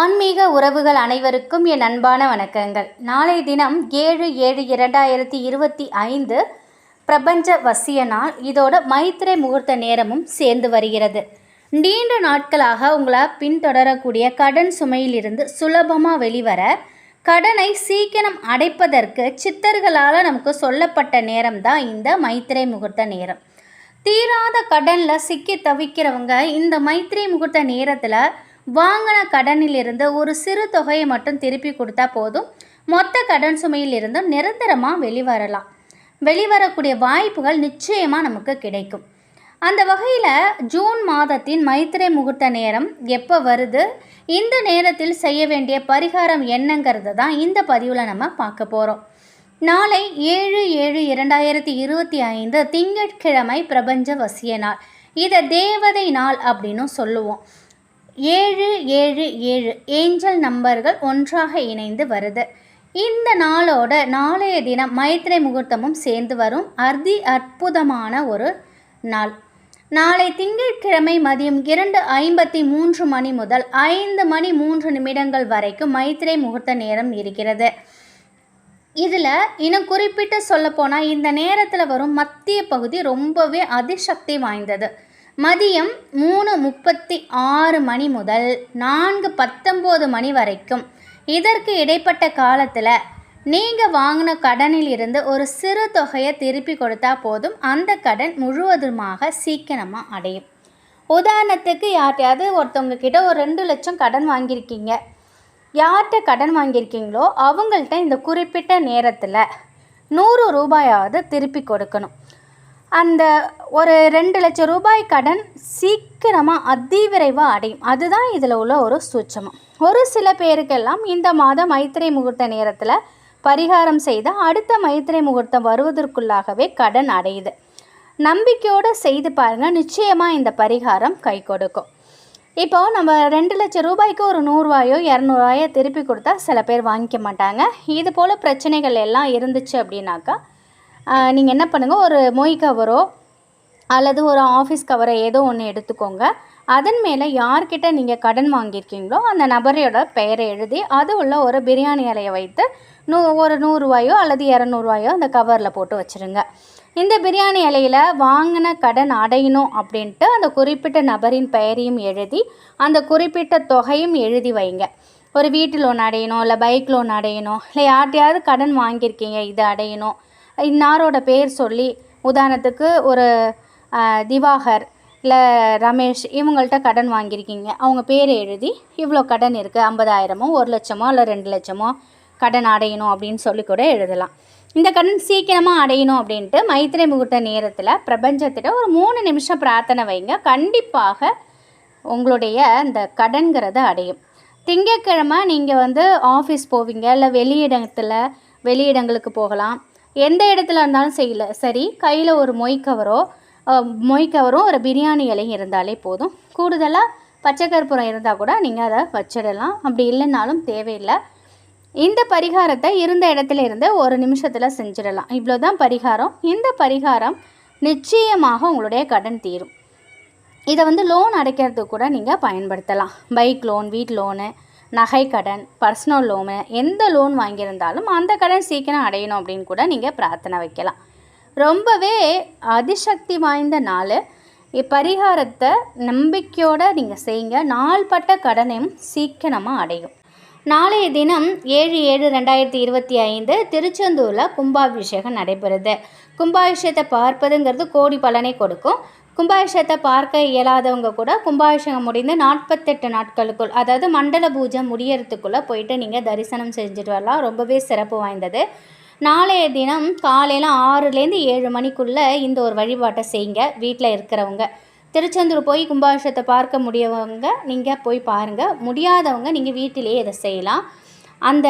ஆன்மீக உறவுகள் அனைவருக்கும் என் அன்பான வணக்கங்கள். நாளை தினம் ஏழு ஏழு இரண்டாயிரத்தி இருபத்தி ஐந்து பிரபஞ்ச வசிய நாள். இதோட மைத்திரை முகூர்த்த நேரமும் சேர்ந்து வருகிறது. நீண்ட நாட்களாக உங்களை பின்தொடரக்கூடிய கடன் சுமையிலிருந்து சுலபமாக வெளிவர கடனை சீக்கிரம் அடைப்பதற்கு சித்தர்களால் நமக்கு சொல்லப்பட்ட நேரம் தான் இந்த மைத்திரை முகூர்த்த நேரம். தீராத கடனில் சிக்கி தவிக்கிறவங்க இந்த மைத்திரை முகூர்த்த நேரத்தில் வாங்கின கடனிலிருந்து ஒரு சிறு தொகையை மட்டும் திருப்பி கொடுத்தா போதும். மொத்த கடன் சுமையிலிருந்து நிரந்தரமாக வெளிவரலாம். வெளிவரக்கூடிய வாய்ப்புகள் நிச்சயமாக நமக்கு கிடைக்கும். அந்த வகையில் ஜூன் மாதத்தின் மைத்திரை முகூர்த்த நேரம் எப்போ வருது? இந்த நேரத்தில் செய்ய வேண்டிய பரிகாரம் என்னங்கிறது தான் இந்த பதிவில் நம்ம பார்க்க போகிறோம் நாளை ஏழு ஏழு இரண்டாயிரத்தி இருபத்தி ஐந்து திங்கட்கிழமை பிரபஞ்ச வசிய நாள். இதை தேவதை நாள் அப்படின்னு சொல்லுவோம். ஏழு ஏழு ஏழு. ஏஞ்சல் நம்பர்கள் ஒன்றாக இணைந்து வருது. இந்த நாளோட நாளைய தினம் மைத்திரை முகூர்த்தமும் சேர்ந்து வரும். அதி அற்புதமான ஒரு நாள். நாளை திங்கட்கிழமை மதியம் இரண்டு ஐம்பத்தி மூன்று மணி முதல் ஐந்து மணி மூன்று நிமிடங்கள் வரைக்கும் மைத்திரை முகூர்த்த நேரம் இருக்கிறது. இதில் இன்னும் குறிப்பிட்டு சொல்லப்போனால் இந்த நேரத்தில் வரும் மத்திய பகுதி ரொம்பவே அதிசக்தி வாய்ந்தது. மதியம் மூணு முப்பத்தி ஆறு மணி முதல் நான்கு பத்தொம்போது மணி வரைக்கும். இதற்கு இடைப்பட்ட காலத்தில் நீங்கள் வாங்கின கடனில் இருந்து ஒரு சிறு தொகையை திருப்பி கொடுத்தா போதும். அந்த கடன் முழுவதுமாக சீக்கிரமாக அடையும். உதாரணத்துக்கு யார்ட்டையாவது ஒருத்தவங்க கிட்ட ஒரு ரெண்டு லட்சம் கடன் வாங்கியிருக்கீங்க. யார்கிட்ட கடன் வாங்கியிருக்கீங்களோ அவங்கள்ட்ட இந்த குறிப்பிட்ட நேரத்தில் நூறு ரூபாயாவது திருப்பி கொடுக்கணும். அந்த ஒரு ரெண்டு லட்சம் ரூபாய் கடன் சீக்கிரமாக அதிவிரைவாக அடையும். அதுதான் இதில் உள்ள ஒரு சூட்சமம். ஒரு சில பேருக்கெல்லாம் இந்த மாதம் மைத்திரை முகூர்த்த நேரத்தில் பரிகாரம் செய்து அடுத்த மைத்திரை முகூர்த்தம் வருவதற்குள்ளாகவே கடன் அடையுது. நம்பிக்கையோடு செய்து பாருங்கள் நிச்சயமாக இந்த பரிகாரம் கை கொடுக்கும். இப்போ நம்ம ரெண்டு லட்சம் ரூபாய்க்கு ஒரு நூறுரூவாயோ இரநூறுவாயோ திருப்பி கொடுத்தா சில பேர் வாங்கிக்க மாட்டாங்க. இது போல் பிரச்சனைகள் எல்லாம் இருந்துச்சு அப்படின்னாக்கா நீங்கள் என்ன பண்ணுங்கள் ஒரு மொய் கவரோ அல்லது ஒரு ஆஃபீஸ் கவரை ஏதோ ஒன்று எடுத்துக்கோங்க. அதன் மேலே யார்கிட்ட நீங்கள் கடன் வாங்கியிருக்கீங்களோ அந்த நபரையோட பெயரை எழுதி அது உள்ள ஒரு பிரியாணி இலையை வைத்து நூ ஒரு நூறுரூவாயோ அல்லது இரநூறுவாயோ அந்த கவரில் போட்டு வச்சுருங்க. இந்த பிரியாணி இலையில் வாங்கின கடன் அடையணும் அப்படின்ட்டு அந்த குறிப்பிட்ட நபரின் பெயரையும் எழுதி அந்த குறிப்பிட்ட தொகையும் எழுதி வைங்க. ஒரு வீட்டு லோன் அடையணும் இல்லை பைக் லோன் அடையணும் இல்லை யார்கிட்டையாவது கடன் வாங்கியிருக்கீங்க இது அடையணும். இன்னாரோட பேர் சொல்லி உதாரணத்துக்கு ஒரு திவாகர் இல்லை ரமேஷ் இவங்கள்ட்ட கடன் வாங்கியிருக்கீங்க. அவங்க பேர் எழுதி இவ்வளோ கடன் இருக்குது ஐம்பதாயிரமோ ஒரு லட்சமோ இல்லை ரெண்டு லட்சமோ கடன் அடையணும் அப்படின்னு சொல்லி கூட எழுதலாம். இந்த கடன் சீக்கிரமாக அடையணும் அப்படின்ட்டு மைத்திரை முகூர்த்த நேரத்தில் பிரபஞ்சத்திட்ட ஒரு மூணு நிமிஷம் பிரார்த்தனை வைங்க. கண்டிப்பாக உங்களுடைய இந்த கடன்கிறத அடையும். திங்கக்கிழமை நீங்கள் வந்து ஆஃபீஸ் போவீங்க இல்லை வெளியிடத்தில் வெளியிடங்களுக்கு போகலாம். எந்த இடத்துல இருந்தாலும் செய்யல. சரி கையில் ஒரு மொய் கவரோ மொய் கவரும் ஒரு பிரியாணி இலையும் இருந்தாலே போதும். கூடுதலாக பச்சை கற்பூரம் இருந்தால் கூட நீங்கள் அதை வச்சிடலாம். அப்படி இல்லைன்னாலும் தேவையில்லை. இந்த பரிகாரத்தை இருந்த இடத்துல இருந்து ஒரு நிமிஷத்தில் செஞ்சிடலாம். இவ்வளோ தான் பரிகாரம். இந்த பரிகாரம் நிச்சயமாக உங்களுடைய கடன் தீரும். இதை வந்து லோன் அடைக்கிறதுக்கு கூட நீங்கள் பயன்படுத்தலாம். பைக் லோன் வீட் லோனு நகை கடன் பர்சனல் லோனு எந்த லோன் வாங்கியிருந்தாலும் அந்த கடன் சீக்கிரம் அடையணும் அப்படின்னு கூட நீங்கள் பிரார்த்தனை வைக்கலாம். ரொம்பவே அதிசக்தி வாய்ந்த நாள். பரிகாரத்தை நம்பிக்கையோடு நீங்கள் செய்யுங்க. நாள்பட்ட கடனையும் சீக்கிரமாக அடையும். நாளைய தினம் ஏழு ஏழு ரெண்டாயிரத்தி இருபத்தி ஐந்து திருச்செந்தூரில் கும்பாபிஷேகம் நடைபெறுது. கும்பாபிஷேகத்தை பார்ப்பதுங்கிறது கோடி பலனை கொடுக்கும். கும்பாபிஷேகத்தை பார்க்க இயலாதவங்க கூட கும்பாபிஷேகம் முடிந்து நாற்பத்தெட்டு நாட்களுக்குள் அதாவது மண்டல பூஜை முடியறதுக்குள்ளே போயிட்டு நீங்கள் தரிசனம் செஞ்சுட்டு வரலாம். ரொம்பவே சிறப்பு வாய்ந்தது. நாளைய தினம் காலையில் ஆறுலேருந்து ஏழு மணிக்குள்ளே இந்த ஒரு வழிபாட்டை செய்யுங்க. வீட்டில் இருக்கிறவங்க. திருச்செந்தூர் போய் கும்பாபிஷேகத்தை பார்க்க முடியவங்க நீங்கள் போய் பாருங்கள் முடியாதவங்க நீங்கள் வீட்டிலேயே இதை செய்யலாம். அந்த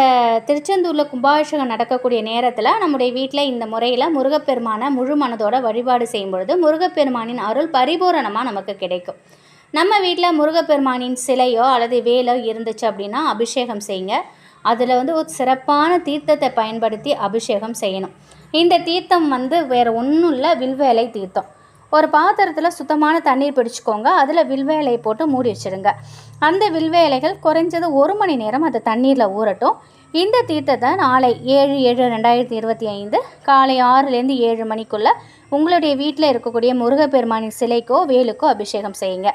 திருச்செந்தூரில் கும்பாபிஷேகம் நடக்கக்கூடிய நேரத்தில் நம்முடைய வீட்டில் இந்த முறையில் முருகப்பெருமானை முழு மனதோட வழிபாடு செய்யும் பொழுது முருகப்பெருமானின் அருள் பரிபூரணமாக நமக்கு கிடைக்கும். நம்ம வீட்டில் முருகப்பெருமானின் சிலையோ அல்லது வேலோ இருந்துச்சு அப்படின்னா அபிஷேகம் செய்யுங்க. அதில் வந்து ஒரு சிறப்பான தீர்த்தத்தை பயன்படுத்தி அபிஷேகம் செய்யணும். இந்த தீர்த்தம் வந்து வேறு ஒன்றும் இல்லை வில்வேலை தீர்த்தம். ஒரு பாத்திரத்தில் சுத்தமான தண்ணீர் பிடிச்சிக்கோங்க. அதில் வில்வேலையை போட்டு மூடி வச்சிடுங்க அந்த வில்வேலைகள் குறைஞ்சது ஒரு மணி நேரம் அந்த தண்ணீரில் ஊறட்டும். இந்த தீர்த்தத்தை நாளை ஏழு ஏழு ரெண்டாயிரத்தி இருபத்தி ஐந்து காலை ஆறுலேருந்து ஏழு மணிக்குள்ளே உங்களுடைய வீட்டில் இருக்கக்கூடிய முருகப்பெருமானின் சிலைக்கோ வேலுக்கோ அபிஷேகம் செய்யுங்க.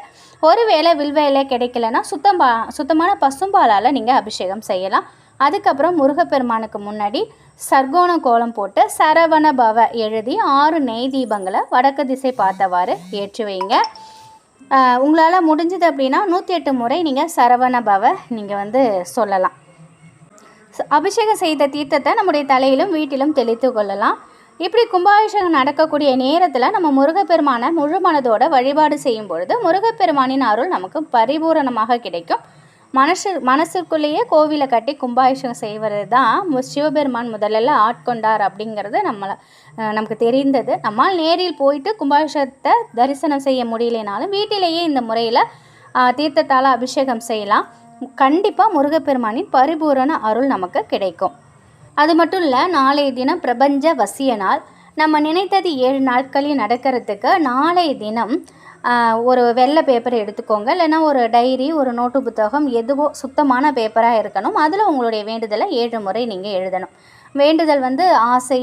ஒருவேளை வில்வேலை கிடைக்கலன்னா கிடைக்கலனா சுத்தம் பா சுத்தமான பசும்பாலால் நீங்கள் அபிஷேகம் செய்யலாம். அதுக்கப்புறம் முருகப்பெருமானுக்கு முன்னாடி சர்க்கோண கோலம் போட்டு சரவண பவ எழுதி ஆறு நெய் தீபங்களை வடக்கு திசை பார்த்தவாறு ஏற்றி வைங்க. உங்களால் முடிஞ்சது அப்படின்னா நூற்றி எட்டு முறை நீங்கள் சரவண பவ நீங்கள் வந்து சொல்லலாம். அபிஷேகம் செய்த தீர்த்தத்தை நம்முடைய தலையிலும் வீட்டிலும் தெளித்து கொள்ளலாம். இப்படி கும்பாபிஷேகம் நடக்கக்கூடிய நேரத்தில் நம்ம முருகப்பெருமானை முழு மனதோட வழிபாடு செய்யும் பொழுது முருகப்பெருமானின் அருள் நமக்கு பரிபூரணமாக கிடைக்கும். மனசு மனசுக்குள்ளேயே கோவிலை கட்டி கும்பாபிஷேகம் செய்வது தான் சிவபெருமான் முதல்ல ஆட்கொண்டார் அப்படிங்கிறது நம்மளை நமக்கு தெரிந்தது. நம்மால் நேரில் போயிட்டு கும்பாபிஷேகத்தை தரிசனம் செய்ய முடியலைனாலும் வீட்டிலேயே இந்த முறையில் தீர்த்தத்தால் அபிஷேகம் செய்யலாம். கண்டிப்பாக முருகப்பெருமானின் பரிபூரண அருள் நமக்கு கிடைக்கும். அது மட்டும் இல்லை நாளைய தினம் பிரபஞ்ச வசிய நாள் நம்ம நினைத்தது ஏழு நாட்களில் நடக்கிறதுக்கு நாளைய தினம் ஒரு வெள்ளை பேப்பரை எடுத்துக்கோங்க. இல்லைன்னா ஒரு டைரி ஒரு நோட்டு புத்தகம் எதுவோ சுத்தமான பேப்பராக இருக்கணும். அதில் உங்களுடைய வேண்டுதலை ஏழு முறை நீங்கள் எழுதணும். வேண்டுதல் வந்து ஆசை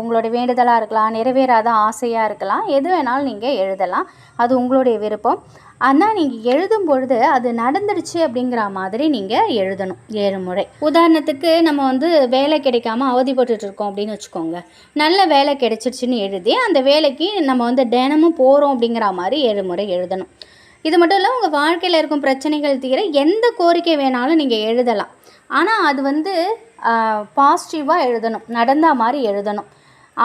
உங்களுடைய வேண்டுதலாக இருக்கலாம் நிறைவேறாத ஆசையாக இருக்கலாம் எது வேணாலும் நீங்கள் எழுதலாம். அது உங்களுடைய விருப்பம். ஆனால் நீங்கள் எழுதும் பொழுது அது நடந்துடுச்சு அப்படிங்கிற மாதிரி நீங்கள் எழுதணும். ஏழு முறை. உதாரணத்துக்கு நம்ம வந்து வேலை கிடைக்காம அவதிப்பட்டுட்டு இருக்கோம் அப்படின்னு வச்சுக்கோங்க. நல்ல வேலை கிடைச்சிருச்சுன்னு எழுதி அந்த வேலைக்கு நம்ம வந்து தினமும் போகிறோம் அப்படிங்கிற மாதிரி ஏழு முறை எழுதணும். இது மட்டும் இல்லை உங்கள் வாழ்க்கையில் இருக்கும் பிரச்சனைகள் தீர எந்த கோரிக்கை வேணாலும் நீங்கள் எழுதலாம். ஆனால் அது வந்து பாசிட்டிவாக எழுதணும். நடந்த மாதிரி எழுதணும்.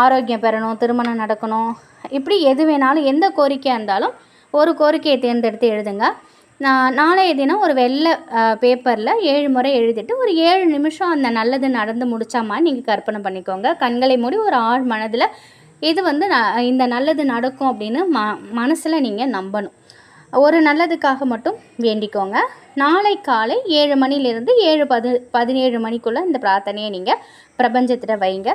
ஆரோக்கியம் பெறணும் திருமணம் நடக்கணும். இப்படி எது வேணாலும் எந்த கோரிக்கையாக இருந்தாலும் ஒரு கோரிக்கையை தேர்ந்தெடுத்து எழுதுங்க. நான் நாளைய தினம் ஒரு வெள்ளை பேப்பரில் ஏழு முறை எழுதிட்டு ஒரு ஏழு நிமிஷம் அந்த நல்லது நடந்து முடிச்ச மாதிரி நீங்கள் கற்பனை பண்ணிக்கோங்க. கண்களை மூடி ஒரு ஆள் மனதில் இது வந்து இந்த நல்லது நடக்கும் அப்படின்னு ம மனசில் நீங்கள் நம்பணும். ஒரு நல்லதுக்காக மட்டும் வேண்டிக்கோங்க. நாளை காலை ஏழு மணிலேருந்து ஏழு பது பதினேழு மணிக்குள்ளே இந்த பிரார்த்தனையை நீங்கள் பிரபஞ்சத்திட்ட வைங்க.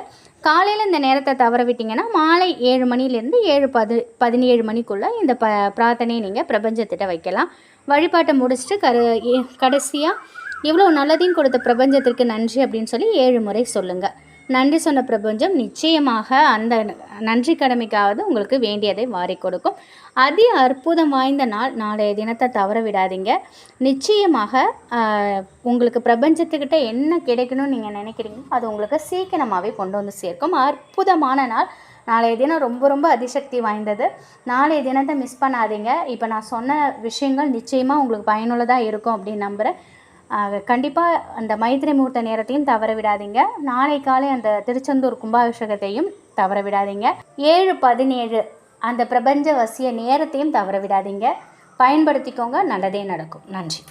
காலையில் இந்த நேரத்தை தவற விட்டிங்கன்னா மாலை ஏழு மணிலேருந்து ஏழு பது பதினேழு மணிக்குள்ளே இந்த ப பிரார்த்தனையை நீங்கள் பிரபஞ்சத்திட்ட வைக்கலாம். வழிபாட்டை முடிச்சுட்டு கரு கடைசியாக இவ்வளோ நல்லதையும் கொடுத்த பிரபஞ்சத்திற்கு நன்றி அப்படின்னு சொல்லி ஏழு முறை சொல்லுங்கள் நன்றி சொன்ன பிரபஞ்சம் நிச்சயமாக அந்த நன்றி கடமைக்காவது உங்களுக்கு வேண்டியதை வாரி கொடுக்கும். அதி அற்புதம் வாய்ந்த நாள் நாளைய தினத்தை தவற விடாதீங்க. நிச்சயமாக உங்களுக்கு பிரபஞ்சத்துக்கிட்ட என்ன கிடைக்கணும்னு நீங்கள் நினைக்கிறீங்களோ அது உங்களுக்கு சீக்கிரமாகவே கொண்டு வந்து சேர்க்கும். அற்புதமான நாள். நாளைய தினம் ரொம்ப ரொம்ப அதிசக்தி வாய்ந்தது. நாளைய தினத்தை மிஸ் பண்ணாதீங்க. இப்போ நான் சொன்ன விஷயங்கள் நிச்சயமாக உங்களுக்கு பயனுள்ளதாக இருக்கும் அப்படின்னு நம்புகிறேன் கண்டிப்பாக அந்த மைத்திரி முகூர்த்த நேரத்தையும் தவற விடாதீங்க. நாளை காலை அந்த திருச்செந்தூர் கும்பாபிஷேகத்தையும் தவற விடாதீங்க. ஏழு பதினேழு அந்த பிரபஞ்ச வசிய நேரத்தையும் தவற விடாதீங்க. பயன்படுத்திக்கோங்க. நல்லதே நடக்கும். நன்றி.